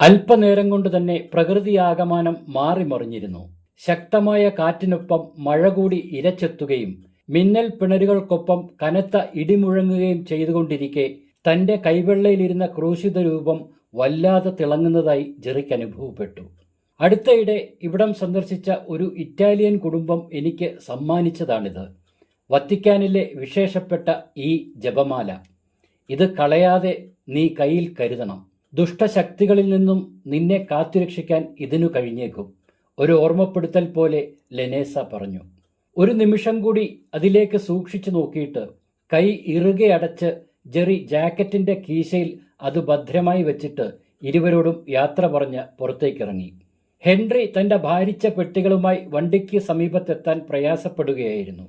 അല്പനേരം കൊണ്ട് തന്നെ പ്രകൃതിയാകമാനം മാറിമറിഞ്ഞിരുന്നു. ശക്തമായ കാറ്റിനൊപ്പം മഴ കൂടി ഇരച്ചെത്തുകയും മിന്നൽ പിണരുകൾക്കൊപ്പം കനത്ത ഇടിമുഴങ്ങുകയും ചെയ്തുകൊണ്ടിരിക്കെ തന്റെ കൈവെള്ളയിലിരുന്ന ക്രൂശിത രൂപം വല്ലാതെ തിളങ്ങുന്നതായി ജെറിക്ക് അനുഭവപ്പെട്ടു. അടുത്തയിടെ ഇവിടം സന്ദർശിച്ച ഒരു ഇറ്റാലിയൻ കുടുംബം എനിക്ക് സമ്മാനിച്ചതാണിത്. വത്തിക്കാനിലെ വിശേഷപ്പെട്ട ഈ ജപമാല. ഇത് കളയാതെ നീ കയ്യിൽ കരുതണം. ദുഷ്ടശക്തികളിൽ നിന്നും നിന്നെ കാത്തുരക്ഷിക്കാൻ ഇതിനു കഴിഞ്ഞേക്കും. ഒരു ഓർമ്മപ്പെടുത്തൽ പോലെ ലെനേസ പറഞ്ഞു. ഒരു നിമിഷം കൂടി അതിലേക്ക് സൂക്ഷിച്ചു നോക്കിയിട്ട് കൈ ഇറുകെ അടച്ച് ജെറി ജാക്കറ്റിന്റെ കീശയിൽ അത് ഭദ്രമായി വെച്ചിട്ട് ഇരുവരോടും യാത്ര പറഞ്ഞ് പുറത്തേക്കിറങ്ങി. ഹെൻറി തന്റെ ഭാരിച്ച പെട്ടികളുമായി വണ്ടിക്ക് സമീപത്തെത്താൻ പ്രയാസപ്പെടുകയായിരുന്നു.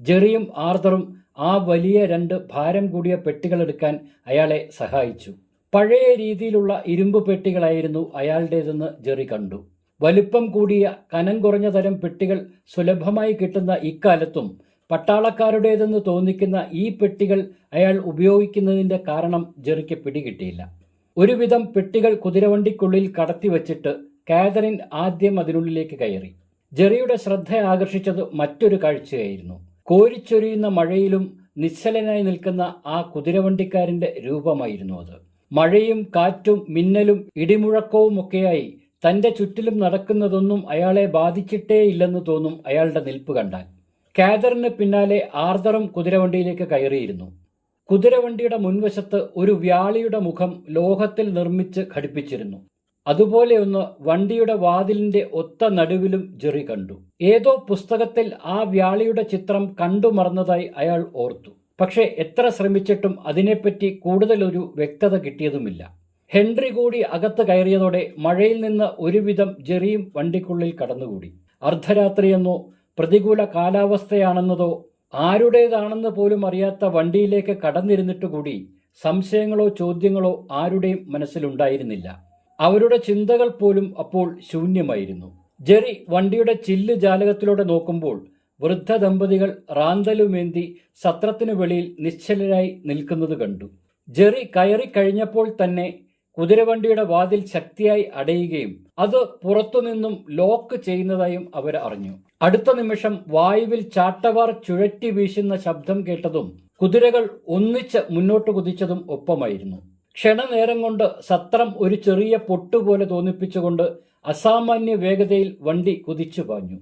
ജെറിയും ആർദറും ആ വലിയ രണ്ട് ഭാരം കൂടിയ പെട്ടികളെടുക്കാൻ അയാളെ സഹായിച്ചു. പഴയ രീതിയിലുള്ള ഇരുമ്പ് പെട്ടികളായിരുന്നു അയാളുടേതെന്ന് ജെറി കണ്ടു. വലുപ്പം കൂടിയ കനം കുറഞ്ഞ തരം പെട്ടികൾ സുലഭമായി കിട്ടുന്ന ഇക്കാലത്തും പട്ടാളക്കാരുടേതെന്ന് തോന്നിക്കുന്ന ഈ പെട്ടികൾ അയാൾ ഉപയോഗിക്കുന്നതിന്റെ കാരണം ജെറിക്ക് പിടികിട്ടിയില്ല. ഒരുവിധം പെട്ടികൾ കുതിരവണ്ടിക്കുള്ളിൽ കടത്തി വച്ചിട്ട് കാതറിൻ ആദ്യം അതിനുള്ളിലേക്ക് കയറി. ജെറിയുടെ ശ്രദ്ധ ആകർഷിച്ചത് മറ്റൊരു കാഴ്ചയായിരുന്നു. കോരിച്ചൊരിയുന്ന മഴയിലും നിശ്ചലനായി നിൽക്കുന്ന ആ കുതിരവണ്ടിക്കാരന്റെ രൂപമായിരുന്നു അത്. മഴയും കാറ്റും മിന്നലും ഇടിമുഴക്കവുമൊക്കെയായി തന്റെ ചുറ്റിലും നടക്കുന്നതൊന്നും അയാളെ ബാധിച്ചിട്ടേയില്ലെന്ന് തോന്നും അയാളുടെ നിൽപ്പ് കണ്ടാൽ. കാതറിന് പിന്നാലെ ആർദറും കുതിരവണ്ടിയിലേക്ക് കയറിയിരുന്നു. കുതിരവണ്ടിയുടെ മുൻവശത്ത് ഒരു വ്യാളിയുടെ മുഖം ലോഹത്തിൽ നിർമ്മിച്ച് ഘടിപ്പിച്ചിരുന്നു. അതുപോലെയൊന്ന് വണ്ടിയുടെ വാതിലിന്റെ ഒത്ത നടുവിലും ജെറി കണ്ടു. ഏതോ പുസ്തകത്തിൽ ആ വ്യാളിയുടെ ചിത്രം കണ്ടു മറന്നതായി അയാൾ ഓർത്തു. പക്ഷെ എത്ര ശ്രമിച്ചിട്ടും അതിനെപ്പറ്റി കൂടുതലൊരു വ്യക്തത കിട്ടിയതുമില്ല. ഹെൻറി കൂടി അകത്ത് കയറിയതോടെ മഴയിൽ നിന്ന് ഒരുവിധം ജെറിയും വണ്ടിക്കുള്ളിൽ കടന്നുകൂടി. അർദ്ധരാത്രിയെന്നോ പ്രതികൂല കാലാവസ്ഥയാണെന്നതോ ആരുടേതാണെന്ന് പോലും അറിയാത്ത വണ്ടിയിലേക്ക് കടന്നിരുന്നിട്ട് കൂടി സംശയങ്ങളോ ചോദ്യങ്ങളോ ആരുടെയും മനസ്സിലുണ്ടായിരുന്നില്ല. അവരുടെ ചിന്തകൾ പോലും അപ്പോൾ ശൂന്യമായിരുന്നു. ജെറി വണ്ടിയുടെ ചില്ല് ജാലകത്തിലൂടെ നോക്കുമ്പോൾ വൃദ്ധ ദമ്പതികൾ റാന്തലുമേന്തി സത്രത്തിനു വെളിയിൽ നിശ്ചലരായി നിൽക്കുന്നത് കണ്ടു. ജെറി കയറി കഴിഞ്ഞപ്പോൾ തന്നെ കുതിരവണ്ടിയുടെ വാതിൽ ശക്തിയായി അടയുകയും അത് പുറത്തുനിന്നും ലോക്ക് ചെയ്യുന്നതായും അവർ അറിഞ്ഞു. അടുത്ത നിമിഷം വായുവിൽ ചാട്ടവാർ ചുഴറ്റി വീശുന്ന ശബ്ദം കേട്ടതും കുതിരകൾ ഒന്നിച്ച് മുന്നോട്ട് കുതിച്ചതും ഒപ്പമായിരുന്നു. ക്ഷണനേരം കൊണ്ട് സത്രം ഒരു ചെറിയ പൊട്ടുപോലെ തോന്നിപ്പിച്ചുകൊണ്ട് അസാമാന്യ വേഗതയിൽ വണ്ടി കുതിച്ചു പാഞ്ഞു.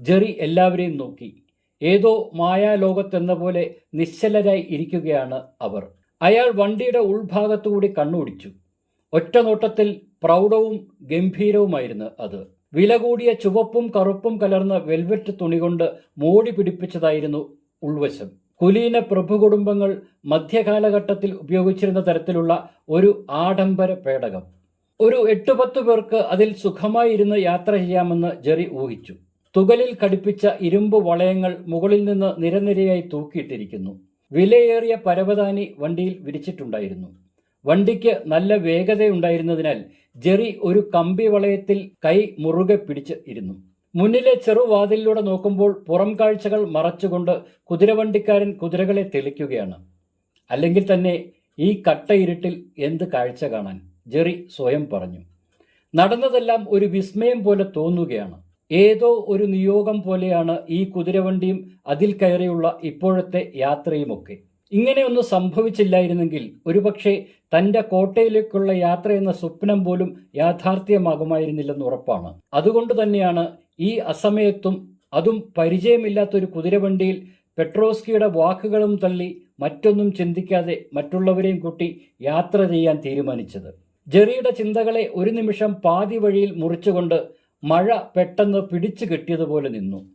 ജെറി എല്ലാവരെയും നോക്കി. ഏതോ മായാലോകത്തെന്ന പോലെ നിശ്ചലരായി ഇരിക്കുകയാണ് അവർ. അയാൾ വണ്ടിയുടെ ഉൾഭാഗത്തുകൂടി കണ്ണോടിച്ചു. ഒറ്റ നോട്ടത്തിൽ പ്രൗഢവും ഗംഭീരവുമായിരുന്നു അത്. വില കൂടിയ ചുവപ്പും കറുപ്പും കലർന്ന വെൽവെറ്റ് തുണി കൊണ്ട് മോടി പിടിപ്പിച്ചതായിരുന്നു ഉൾവശം. കുലീന പ്രഭു കുടുംബങ്ങൾ മധ്യകാലഘട്ടത്തിൽ ഉപയോഗിച്ചിരുന്ന തരത്തിലുള്ള ഒരു ആഡംബര പേടകം. ഒരു എട്ടു പത്ത് പേർക്ക് അതിൽ സുഖമായി ഇരുന്ന് യാത്ര ചെയ്യാമെന്ന് ജെറി ഊഹിച്ചു. തുകലിൽ ഘടിപ്പിച്ച ഇരുമ്പ് വളയങ്ങൾ മുകളിൽ നിന്ന് നിരനിരയായി തൂക്കിയിട്ടിരിക്കുന്നു. വിലയേറിയ പരവതാനി വണ്ടിയിൽ വിരിച്ചിട്ടുണ്ടായിരുന്നു. വണ്ടിക്ക് നല്ല വേഗതയുണ്ടായിരുന്നതിനാൽ ജെറി ഒരു കമ്പി വളയത്തിൽ കൈ മുറുകെ പിടിച്ച് ഇരുന്നു. മുന്നിലെ ചെറുവാതിലിലൂടെ നോക്കുമ്പോൾ പുറം കാഴ്ചകൾ മറച്ചുകൊണ്ട് കുതിരവണ്ടിക്കാരൻ കുതിരകളെ തെളിക്കുകയാണ്. അല്ലെങ്കിൽ തന്നെ ഈ കട്ടയിരുട്ടിൽ എന്ത് കാഴ്ച കാണാൻ? ജെറി സ്വയം പറഞ്ഞു. നടന്നതെല്ലാം ഒരു വിസ്മയം പോലെ തോന്നുകയാണ്. ഏതോ ഒരു നിയോഗം പോലെയാണ് ഈ കുതിരവണ്ടിയും അതിൽ കയറിയുള്ള ഇപ്പോഴത്തെ യാത്രയുമൊക്കെ. ഇങ്ങനെയൊന്നും സംഭവിച്ചില്ലായിരുന്നെങ്കിൽ ഒരുപക്ഷെ തന്റെ കോട്ടയിലേക്കുള്ള യാത്ര എന്ന സ്വപ്നം പോലും യാഥാർത്ഥ്യമാകുമായിരുന്നില്ലെന്ന് ഉറപ്പാണ്. അതുകൊണ്ട് തന്നെയാണ് ഈ അസമയത്തും അതും പരിചയമില്ലാത്തൊരു കുതിരവണ്ടിയിൽ പെട്രോസ്കിയുടെ വാക്കുകളും തള്ളി മറ്റൊന്നും ചിന്തിക്കാതെ മറ്റുള്ളവരെയും കൂട്ടി യാത്ര ചെയ്യാൻ തീരുമാനിച്ചത്. ജെറിയുടെ ചിന്തകളെ ഒരു നിമിഷം പാതി വഴിയിൽ മുറിച്ചുകൊണ്ട് മഴ പെട്ടെന്ന് പിടിച്ചു കെട്ടിയതുപോലെ നിന്നു.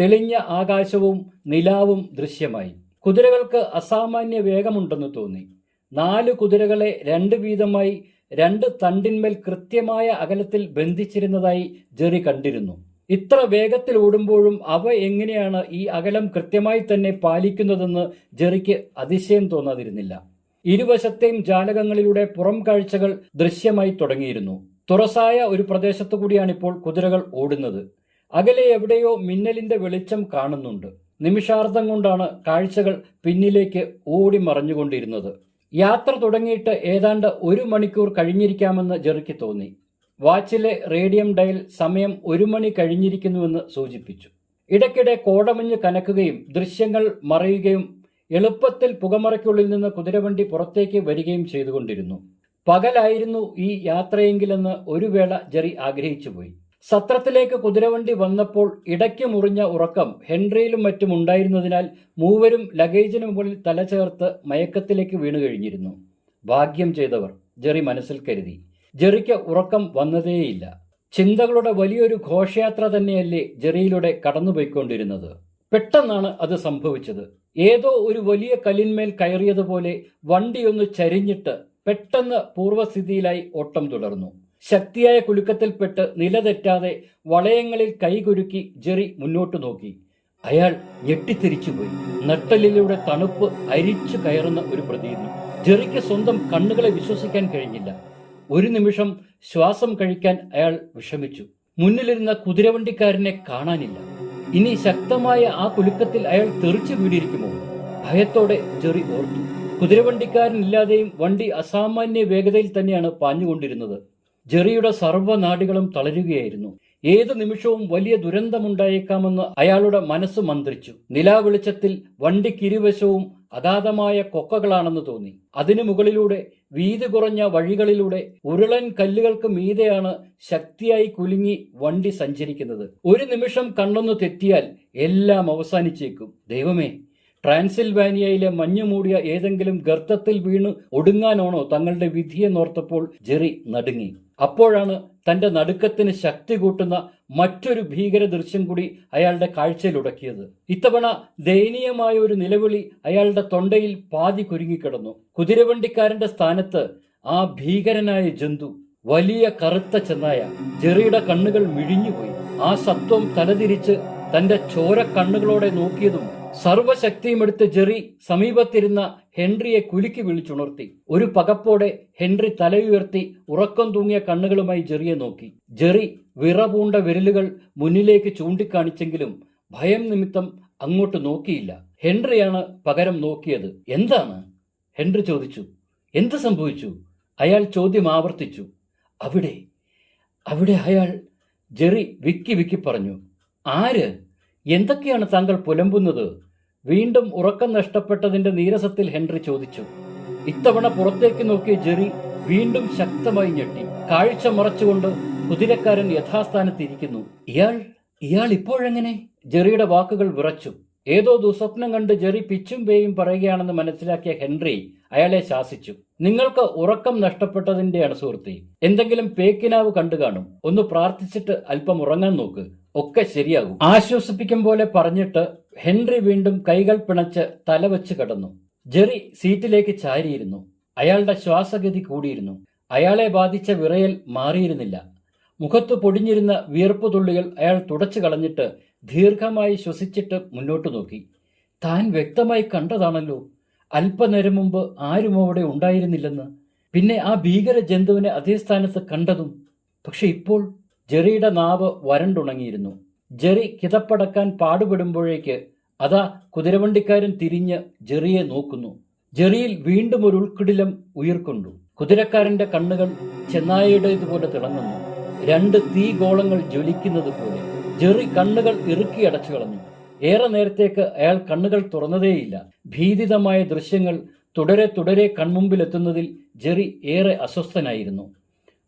തെളിഞ്ഞ ആകാശവും നിലാവും ദൃശ്യമായി. കുതിരകൾക്ക് അസാമാന്യ വേഗമുണ്ടെന്ന് തോന്നി. നാല് കുതിരകളെ രണ്ട് വീതമായി രണ്ട് തണ്ടിന്മേൽ കൃത്യമായ അകലത്തിൽ ബന്ധിച്ചിരുന്നതായി ജെറി കണ്ടിരുന്നു. ഇത്ര വേഗത്തിൽ ഓടുമ്പോഴും അവ എങ്ങനെയാണ് ഈ അകലം കൃത്യമായി തന്നെ പാലിക്കുന്നതെന്ന് ജെറിക്ക് അതിശയം തോന്നാതിരുന്നില്ല. ഇരുവശത്തെയും ജാലകങ്ങളിലൂടെ പുറം കാഴ്ചകൾ ദൃശ്യമായി തുടങ്ങിയിരുന്നു. തുറസായ ഒരു പ്രദേശത്തു കൂടിയാണിപ്പോൾ കുതിരകൾ ഓടുന്നത്. അകലെ എവിടെയോ മിന്നലിന്റെ വെളിച്ചം കാണുന്നുണ്ട്. നിമിഷാർദ്ധം കൊണ്ടാണ് കാഴ്ചകൾ പിന്നിലേക്ക് ഓടി മറഞ്ഞുകൊണ്ടിരുന്നത്. യാത്ര തുടങ്ങിയിട്ട് ഏതാണ്ട് ഒരു മണിക്കൂർ കഴിഞ്ഞിരിക്കാമെന്ന് ജെറിക്ക് തോന്നി. വാച്ചിലെ റേഡിയം ഡയൽ സമയം ഒരു മണി കഴിഞ്ഞിരിക്കുന്നുവെന്ന് സൂചിപ്പിച്ചു. ഇടയ്ക്കിടെ കോടമഞ്ഞ് കനക്കുകയും ദൃശ്യങ്ങൾ മറയുകയും എളുപ്പത്തിൽ പുകമറയ്ക്കുള്ളിൽ നിന്ന് കുതിരവണ്ടി പുറത്തേക്ക് വരികയും ചെയ്തുകൊണ്ടിരുന്നു. പകലായിരുന്നു ഈ യാത്രയെങ്കിലെന്ന് ഒരു വേള ജെറി ആഗ്രഹിച്ചു പോയി. സത്രത്തിലേക്ക് കുതിരവണ്ടി വന്നപ്പോൾ ഇടയ്ക്ക് മുറിഞ്ഞ ഉറക്കം ഹെൻറിയിലും മറ്റും ഉണ്ടായിരുന്നതിനാൽ മൂവരും ലഗേജിന് മുകളിൽ തല ചേർത്ത് മയക്കത്തിലേക്ക് വീണു കഴിഞ്ഞിരുന്നു. ഭാഗ്യം ചെയ്തവർ ജെറി മനസ്സിൽ കരുതി. ജെറിക്ക് ഉറക്കം വന്നതേയില്ല. ചിന്തകളുടെ വലിയൊരു ഘോഷയാത്ര തന്നെയല്ലേ ജെറിയിലൂടെ കടന്നുപോയിക്കൊണ്ടിരുന്നത്. പെട്ടെന്നാണ് അത് സംഭവിച്ചത്. ഏതോ ഒരു വലിയ കല്ലിന്മേൽ കയറിയതുപോലെ വണ്ടിയൊന്ന് ചരിഞ്ഞിട്ട് പെട്ടെന്ന് പൂർവസ്ഥിതിയിലായി ഓട്ടം തുടർന്നു. ശക്തിയായ കുലുക്കത്തിൽപ്പെട്ട് നിലതെറ്റാതെ വളയങ്ങളിൽ കൈകുരുക്കി ജെറി മുന്നോട്ടു നോക്കി. അയാൾ ഞെട്ടിത്തിരിച്ചുപോയി നട്ടലിലൂടെ തണുപ്പ് അരിച്ചു കയറുന്ന ഒരു പ്രതീതി. ജെറിക്ക് സ്വന്തം കണ്ണുകളെ വിശ്വസിക്കാൻ കഴിഞ്ഞില്ല. ഒരു നിമിഷം ശ്വാസം കഴിക്കാൻ അയാൾ വിഷമിച്ചു. മുന്നിലിരുന്ന കുതിരവണ്ടിക്കാരനെ കാണാനില്ല. ഇനി ശക്തമായ ആ കുലുക്കത്തിൽ അയാൾ തെറിച്ചു വീണിരിക്കുമോ? ഭയത്തോടെ ജെറി ഓർത്തു. കുതിരവണ്ടിക്കാരനില്ലാതെയും വണ്ടി അസാമാന്യ വേഗതയിൽ തന്നെയാണ് പാഞ്ഞുകൊണ്ടിരുന്നത്. ജെറിയുടെ സർവനാടികളും തളരുകയായിരുന്നു. ഏത് നിമിഷവും വലിയ ദുരന്തമുണ്ടായേക്കാമെന്ന് അയാളുടെ മനസ്സ് മന്ത്രിച്ചു. നിലാവെളിച്ചത്തിൽ വണ്ടിക്കിരുവശവും അഗാധമായ കൊക്കകളാണെന്ന് തോന്നി. അതിനു മുകളിലൂടെ വീതി കുറഞ്ഞ വഴികളിലൂടെ ഉരുളൻ കല്ലുകൾക്ക് മീതെയാണ് ശക്തിയായി കുലുങ്ങി വണ്ടി സഞ്ചരിക്കുന്നത്. ഒരു നിമിഷം കണ്ണൊന്ന് തെറ്റിയാൽ എല്ലാം അവസാനിച്ചേക്കും. ദൈവമേ ട്രാൻസിൽവാനിയയിലെ മഞ്ഞു മൂടിയ ഏതെങ്കിലും ഗർത്തത്തിൽ വീണ് ഒടുങ്ങാനാണോ തങ്ങളുടെ വിധിയെ വിധിയെന്നോർത്തപ്പോൾ ജെറി നടുങ്ങി. അപ്പോഴാണ് തന്റെ നടുക്കത്തിന് ശക്തി കൂട്ടുന്ന മറ്റൊരു ഭീകര ദൃശ്യം കൂടി അയാളുടെ കാഴ്ചയിലുടക്കിയത്. ഇത്തവണ ദയനീയമായ ഒരു നിലവിളി അയാളുടെ തൊണ്ടയിൽ പാതി കുരുങ്ങിക്കിടന്നു. കുതിരവണ്ടിക്കാരന്റെ സ്ഥാനത്ത് ആ ഭീകരനായ ജന്തു വലിയ കറുത്ത ചെന്നായ ജെറിയുടെ കണ്ണുകൾ മിഴിഞ്ഞുപോയി. ആ സത്വം തലതിരിച്ച് തന്റെ ചോര കണ്ണുകളോടെ നോക്കിയതും സർവശക്തിയും എടുത്ത് ജെറി സമീപത്തിരുന്ന ഹെൻറിയെ കുലുക്കി വിളിച്ചുണർത്തി. ഒരു പകപ്പോടെ ഹെൻറി തലയുയർത്തി ഉറക്കം തൂങ്ങിയ കണ്ണുകളുമായി ജെറിയെ നോക്കി. ജെറി വിറപൂണ്ട വിരലുകൾ മുന്നിലേക്ക് ചൂണ്ടിക്കാണിച്ചെങ്കിലും ഭയം നിമിത്തം അങ്ങോട്ട് നോക്കിയില്ല. ഹെൻറിയാണ് പകരം നോക്കിയത്. എന്താണ്? ഹെൻറി ചോദിച്ചു. എന്ത് സംഭവിച്ചു? അയാൾ ചോദ്യം ആവർത്തിച്ചു. അവിടെ അവിടെ അയാൾ ജെറി വിക്കി വിക്കി പറഞ്ഞു. ആര്? എന്തൊക്കെയാണ് താങ്കൾ പുലമ്പുന്നത്? വീണ്ടും ഉറക്കം നഷ്ടപ്പെട്ടതിന്റെ നീരസത്തിൽ ഹെൻറി ചോദിച്ചു ഇത്തവണ പുറത്തേക്ക് നോക്കിയ ജെറി വീണ്ടും ശക്തമായി ഞെട്ടി. കാഴ്ച മറച്ചുകൊണ്ട് കുതിരക്കാരൻ യഥാസ്ഥാനത്തിരിക്കുന്നു. ഇയാൾ ഇയാൾ ഇപ്പോഴെങ്ങനെ? ജെറിയുടെ വാക്കുകൾ വിറച്ചു. ഏതോ ദുസ്വപ്നം കണ്ട് ജെറി പിച്ചും പേയും പറയുകയാണെന്ന് മനസ്സിലാക്കിയ ഹെൻറി അയാളെ ശാസിച്ചു. നിങ്ങൾക്ക് ഉറക്കം നഷ്ടപ്പെട്ടതിന്റെയാണ് സുഹൃത്തി. എന്തെങ്കിലും പേക്കിനാവ് കണ്ടു കാണും. ഒന്ന് പ്രാർത്ഥിച്ചിട്ട് അല്പം ഉറങ്ങാൻ നോക്ക്. ഒക്കെ ശരിയാകും. ആശ്വസിപ്പിക്കും പോലെ പറഞ്ഞിട്ട് ഹെൻറി വീണ്ടും കൈകൾ പിണച്ച് തലവെച്ച് കിടന്നു. ജെറി സീറ്റിലേക്ക് ചാരിയിരുന്നു. അയാളുടെ ശ്വാസഗതി കൂടിയിരുന്നു. അയാളെ ബാധിച്ച വിറയൽ മാറിയിരുന്നില്ല. മുഖത്ത് പൊടിഞ്ഞിരുന്ന വിയർപ്പ് തുള്ളികൾ അയാൾ തുടച്ചു കളഞ്ഞിട്ട് ദീർഘമായി ശ്വസിച്ചിട്ട് മുന്നോട്ട് നോക്കി. താൻ വ്യക്തമായി കണ്ടതാണല്ലോ. അല്പനേരം മുമ്പ് ആരും അവിടെ ഉണ്ടായിരുന്നില്ലെന്ന്. പിന്നെ ആ ഭീകര ജന്തുവിനെ അതേ സ്ഥാനത്ത് കണ്ടതും. പക്ഷെ ഇപ്പോൾ ജെറിയുടെ നാവ് വരണ്ടുണങ്ങിയിരുന്നു. ജെറി കിതപ്പടക്കാൻ പാടുപെടുമ്പോഴേക്ക് അതാ കുതിരവണ്ടിക്കാരൻ തിരിഞ്ഞ് ജെറിയെ നോക്കുന്നു. ജെറിയിൽ വീണ്ടും ഒരു ഉൾക്കിടിലം ഉയർക്കൊണ്ടു. കുതിരക്കാരന്റെ കണ്ണുകൾ ചെന്നായയുടേതുപോലെ തിളങ്ങുന്നു. രണ്ട് തീ ഗോളങ്ങൾ ജ്വലിക്കുന്നത് പോലെ. ജെറി കണ്ണുകൾ ഇറുക്കി അടച്ചു കളഞ്ഞു. ഏറെ നേരത്തേക്ക് അയാൾ കണ്ണുകൾ തുറന്നതേയില്ല. ഭീതിതമായ ദൃശ്യങ്ങൾ തുടരെ തുടരെ കൺമുമ്പിലെത്തുന്നതിൽ ജെറി ഏറെ അസ്വസ്ഥനായിരുന്നു.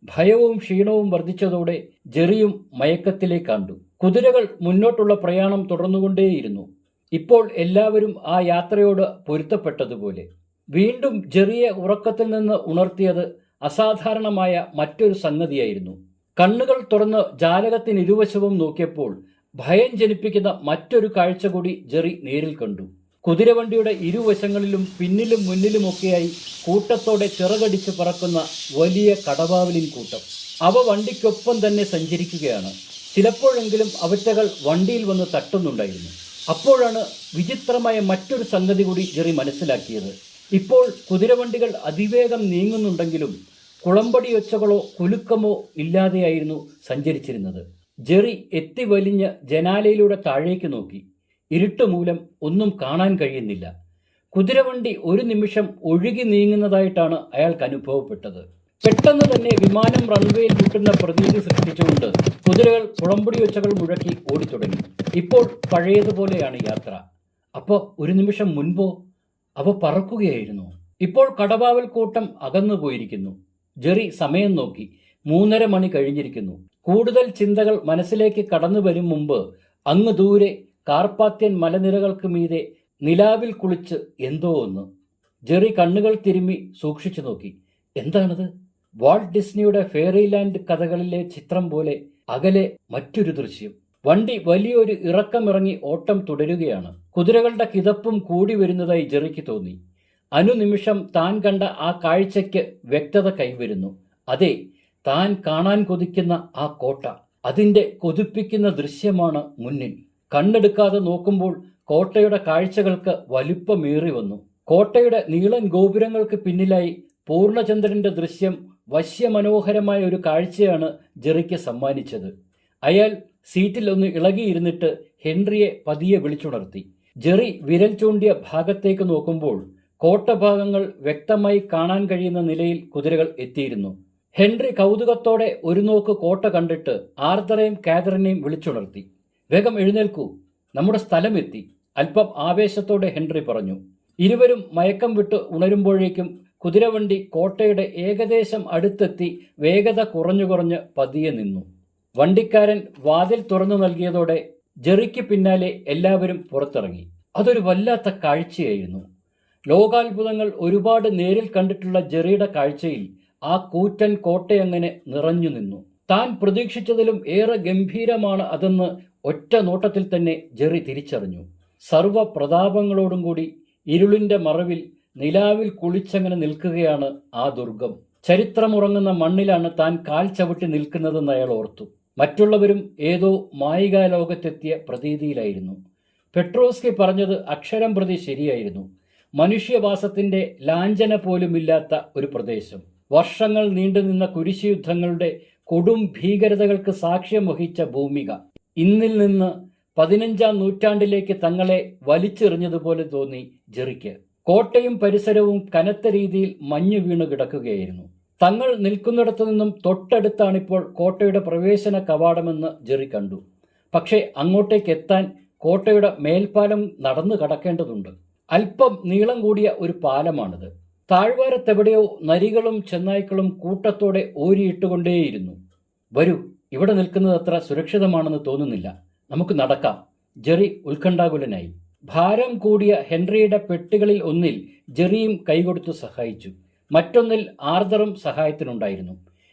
ഭയവും ക്ഷീണവും വർദ്ധിച്ചതോടെ ജെറിയും മയക്കത്തിലേക്ക് കണ്ടു കുതിരകൾ മുന്നോട്ടുള്ള പ്രയാണം തുടർന്നുകൊണ്ടേയിരുന്നു. ഇപ്പോൾ എല്ലാവരും ആ യാത്രയോട് പൊരുത്തപ്പെട്ടതുപോലെ. വീണ്ടും ജെറിയെ ഉറക്കത്തിൽ നിന്ന് ഉണർത്തിയത് അസാധാരണമായ മറ്റൊരു സംഗതിയായിരുന്നു. കണ്ണുകൾ തുറന്ന് ജാലകത്തിന് ഇരുവശവും നോക്കിയപ്പോൾ ഭയം ജനിപ്പിക്കുന്ന മറ്റൊരു കാഴ്ച കൂടി ജെറി നേരിൽ കണ്ടു. കുതിരവണ്ടിയുടെ ഇരുവശങ്ങളിലും പിന്നിലും മുന്നിലുമൊക്കെയായി കൂട്ടത്തോടെ ചിറകടിച്ച് പറക്കുന്ന വലിയ കടവാവലിൻ കൂട്ടം. അവ വണ്ടിക്കൊപ്പം തന്നെ സഞ്ചരിക്കുകയാണ്. ചിലപ്പോഴെങ്കിലും അവറ്റകൾ വണ്ടിയിൽ വന്ന് തട്ടുന്നുണ്ടായിരുന്നു. അപ്പോഴാണ് വിചിത്രമായ മറ്റൊരു സംഗതി കൂടി ജെറി മനസ്സിലാക്കിയത്. ഇപ്പോൾ കുതിരവണ്ടികൾ അതിവേഗം നീങ്ങുന്നുണ്ടെങ്കിലും കുളമ്പടി ഒച്ചകളോ കുലുക്കമോ ഇല്ലാതെയായിരുന്നു സഞ്ചരിച്ചിരുന്നത്. ജെറി എത്തി വലിഞ്ഞ ജനാലയിലൂടെ താഴേക്ക് നോക്കി. ഇരുട്ടുമൂലം ഒന്നും കാണാൻ കഴിയുന്നില്ല. കുതിരവണ്ടി ഒരു നിമിഷം ഒഴുകി നീങ്ങുന്നതായിട്ടാണ് അയാൾക്ക് അനുഭവപ്പെട്ടത്. പെട്ടെന്ന് തന്നെ വിമാനം റൺവേയിൽ കിട്ടുന്ന പ്രതീതി സൃഷ്ടിച്ചുകൊണ്ട് കുതിരകൾ പുളമ്പുടി ഒച്ചകൾ മുഴക്കി ഓടിത്തുടങ്ങി. ഇപ്പോൾ പഴയതുപോലെയാണ് യാത്ര. അപ്പോൾ ഒരു നിമിഷം മുൻപോ അവ പറക്കുകയായിരുന്നു. ഇപ്പോൾ കടവാവൽ കൂട്ടം അകന്നു പോയിരിക്കുന്നു. ജെറി സമയം നോക്കി. മൂന്നര മണി കഴിഞ്ഞിരിക്കുന്നു. കൂടുതൽ ചിന്തകൾ മനസ്സിലേക്ക് കടന്നു വരും മുമ്പ് അങ്ങ് ദൂരെ കാർപ്പാത്യൻ മലനിരകൾക്ക് മീതെ നിലാവിൽ കുളിച്ച് എന്തോ ഒന്ന്. ജെറി കണ്ണുകൾ തിരുമ്മി സൂക്ഷിച്ചു നോക്കി. എന്താണത്? വാൾട്ട് ഡിസ്നിയുടെ ഫെയറിലാൻഡ് കഥകളിലെ ചിത്രം പോലെ അകലെ മറ്റൊരു ദൃശ്യം. വണ്ടി വലിയൊരു ഇറക്കമിറങ്ങി ഓട്ടം തുടരുകയാണ്. കുതിരകളുടെ കിതപ്പും കൂടി വരുന്നതായി ജെറിക്ക് തോന്നി. അനുനിമിഷം താൻ കണ്ട ആ കാഴ്ചയ്ക്ക് വ്യക്തത കൈവരുന്നു. അതെ താൻ കാണാൻ കൊതിക്കുന്ന ആ കോട്ട. അതിന്റെ കൊതിപ്പിക്കുന്ന ദൃശ്യമാണ് മുന്നിൽ. കണ്ണെടുക്കാതെ നോക്കുമ്പോൾ കോട്ടയുടെ കാഴ്ചകൾക്ക് വലുപ്പമേറി വന്നു. കോട്ടയുടെ നീളൻ ഗോപുരങ്ങൾക്ക് പിന്നിലായി പൂർണചന്ദ്രന്റെ ദൃശ്യം വശ്യമനോഹരമായ ഒരു കാഴ്ചയാണ് ജെറിക്ക് സമ്മാനിച്ചത്. അയാൾ സീറ്റിൽ ഒന്ന് ഇളകിയിരുന്നിട്ട് ഹെൻറിയെ പതിയെ വിളിച്ചുണർത്തി. ജെറി വിരൽ ചൂണ്ടിയ ഭാഗത്തേക്ക് നോക്കുമ്പോൾ കോട്ടഭാഗങ്ങൾ വ്യക്തമായി കാണാൻ കഴിയുന്ന നിലയിൽ കുതിരകൾ എത്തിയിരുന്നു. ഹെൻറി കൗതുകത്തോടെ ഒരു നോക്ക് കോട്ട കണ്ടിട്ട് ആർദറേയും കാതറിനെയും വിളിച്ചുണർത്തി. വേഗം എഴുന്നേൽക്കൂ. നമ്മുടെ സ്ഥലമെത്തി അല്പം ആവേശത്തോടെ ഹെൻറി പറഞ്ഞു. ഇരുവരും മയക്കം വിട്ട് ഉണരുമ്പോഴേക്കും കുതിരവണ്ടി കോട്ടയുടെ ഏകദേശം അടുത്തെത്തി വേഗത കുറഞ്ഞു കുറഞ്ഞ് പതിയെ നിന്നു. വണ്ടിക്കാരൻ വാതിൽ തുറന്നു നൽകിയതോടെ ജെറിക്ക് പിന്നാലെ എല്ലാവരും പുറത്തിറങ്ങി. അതൊരു വല്ലാത്ത കാഴ്ചയായിരുന്നു. ലോകാത്ഭുതങ്ങൾ ഒരുപാട് നേരിൽ കണ്ടിട്ടുള്ള ജെറിയുടെ കാഴ്ചയിൽ ആ കൂറ്റൻ കോട്ടയങ്ങനെ നിറഞ്ഞു നിന്നു. താൻ പ്രതീക്ഷിച്ചതിലും ഏറെ ഗംഭീരമാണ് അതെന്ന് ഒറ്റ നോട്ടത്തിൽ തന്നെ ജെറി തിരിച്ചറിഞ്ഞു. സർവ പ്രതാപങ്ങളോടും കൂടി ഇരുളിന്റെ മറവിൽ നിലാവിൽ കുളിച്ചങ്ങനെ നിൽക്കുകയാണ് ആ ദുർഗം. ചരിത്രമുറങ്ങുന്ന മണ്ണിലാണ് താൻ കാൽ ചവിട്ടി നിൽക്കുന്നതെന്ന് അയാൾ ഓർത്തു. മറ്റുള്ളവരും ഏതോ മായികാലോകത്തെത്തിയ പ്രതീതിയിലായിരുന്നു. പെട്രോസ്കി പറഞ്ഞത് അക്ഷരം പ്രതി ശരിയായിരുന്നു. മനുഷ്യവാസത്തിന്റെ ലാഞ്ചന പോലുമില്ലാത്ത ഒരു പ്രദേശം. വർഷങ്ങൾ നീണ്ടുനിന്ന കുരിശുയുദ്ധങ്ങളുടെ കൊടും ഭീകരതകൾക്ക് സാക്ഷ്യം വഹിച്ച ഭൂമിക. ഇന്നിൽ നിന്ന് പതിനഞ്ചാം നൂറ്റാണ്ടിലേക്ക് തങ്ങളെ വലിച്ചെറിഞ്ഞതുപോലെ തോന്നി ജെറിക്ക്. കോട്ടയും പരിസരവും കനത്ത രീതിയിൽ മഞ്ഞ് വീണു കിടക്കുകയായിരുന്നു. തങ്ങൾ നിൽക്കുന്നിടത്തു നിന്നും തൊട്ടടുത്താണിപ്പോൾ കോട്ടയുടെ പ്രവേശന കവാടമെന്ന് ജെറി കണ്ടു. പക്ഷേ അങ്ങോട്ടേക്ക് എത്താൻ കോട്ടയുടെ മേൽപ്പാലം നടന്നു കടക്കേണ്ടതുണ്ട്. അല്പം നീളം കൂടിയ ഒരു പാലമാണിത്. താഴ്വാരത്തെവിടെയോ നരികളും ചെന്നായ്ക്കളും കൂട്ടത്തോടെ ഓരിയിട്ടുകൊണ്ടേയിരുന്നു വരൂ ഇവിടെ നിൽക്കുന്നത് അത്ര സുരക്ഷിതമാണെന്ന് തോന്നുന്നില്ല. നമുക്ക് നടക്കാം. ജെറി ഉത്കണ്ഠാകുലനായി. ഭാരം കൂടിയ ഹെൻറിയുടെ പെട്ടികളിൽ ഒന്നിൽ ജെറിയും കൈകൊടുത്ത് സഹായിച്ചു. മറ്റൊന്നിൽ ആർദറും സഹായത്തിനുണ്ടായിരുന്നു.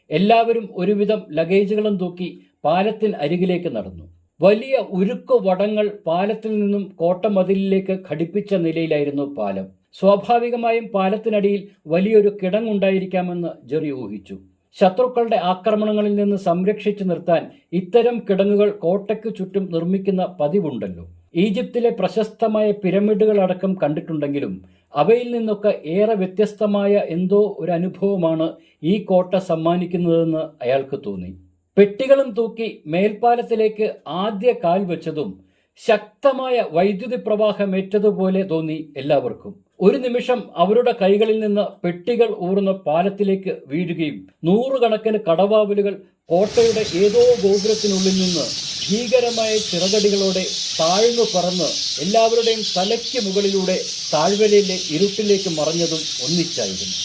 എല്ലാവരും ഒരുവിധം ലഗേജുകളും തൂക്കി പാലത്തിന് അരികിലേക്ക് നടന്നു. വലിയ ഉരുക്ക് വടങ്ങൾ പാലത്തിൽ നിന്നും കോട്ടമതിലിലേക്ക് ഘടിപ്പിച്ച നിലയിലായിരുന്നു പാലം. സ്വാഭാവികമായും പാലത്തിനടിയിൽ വലിയൊരു കിടങ്ങുണ്ടായിരിക്കാമെന്ന് ജെറി ഊഹിച്ചു. ശത്രുക്കളുടെ ആക്രമണങ്ങളിൽ നിന്ന് സംരക്ഷിച്ചു നിർത്താൻ ഇത്തരം കിടങ്ങുകൾ കോട്ടയ്ക്കു ചുറ്റും നിർമ്മിക്കുന്ന പതിവുണ്ടല്ലോ. ഈജിപ്തിലെ പ്രശസ്തമായ പിരമിഡുകൾ അടക്കം കണ്ടിട്ടുണ്ടെങ്കിലും അവയിൽ നിന്നൊക്കെ ഏറെ വ്യത്യസ്തമായ എന്തോ ഒരു അനുഭവമാണ് ഈ കോട്ട സമ്മാനിക്കുന്നതെന്ന് അയാൾക്ക് തോന്നി. പെട്ടികളും തൂക്കി മേൽപ്പാലത്തിലേക്ക് ആദ്യ കാൽ വെച്ചതും ശക്തമായ വൈദ്യുതി പ്രവാഹമേറ്റതുപോലെ തോന്നി എല്ലാവർക്കും. ഒരു നിമിഷം അവരുടെ കൈകളിൽ നിന്ന് പെട്ടികൾ ഊർന്ന് പാലത്തിലേക്ക് വീഴുകയും നൂറുകണക്കിന് കടവാവലുകൾ കോട്ടയുടെ ഏതോ ഗോപുരത്തിനുള്ളിൽ നിന്ന് ഭീകരമായ ചിറകടികളോടെ താഴ്ന്നു പറന്ന് എല്ലാവരുടെയും തലയ്ക്ക് മുകളിലൂടെ താഴ്വരയിലെ ഇരുട്ടിലേക്ക് മറഞ്ഞതും ഒന്നിച്ചായിരുന്നു.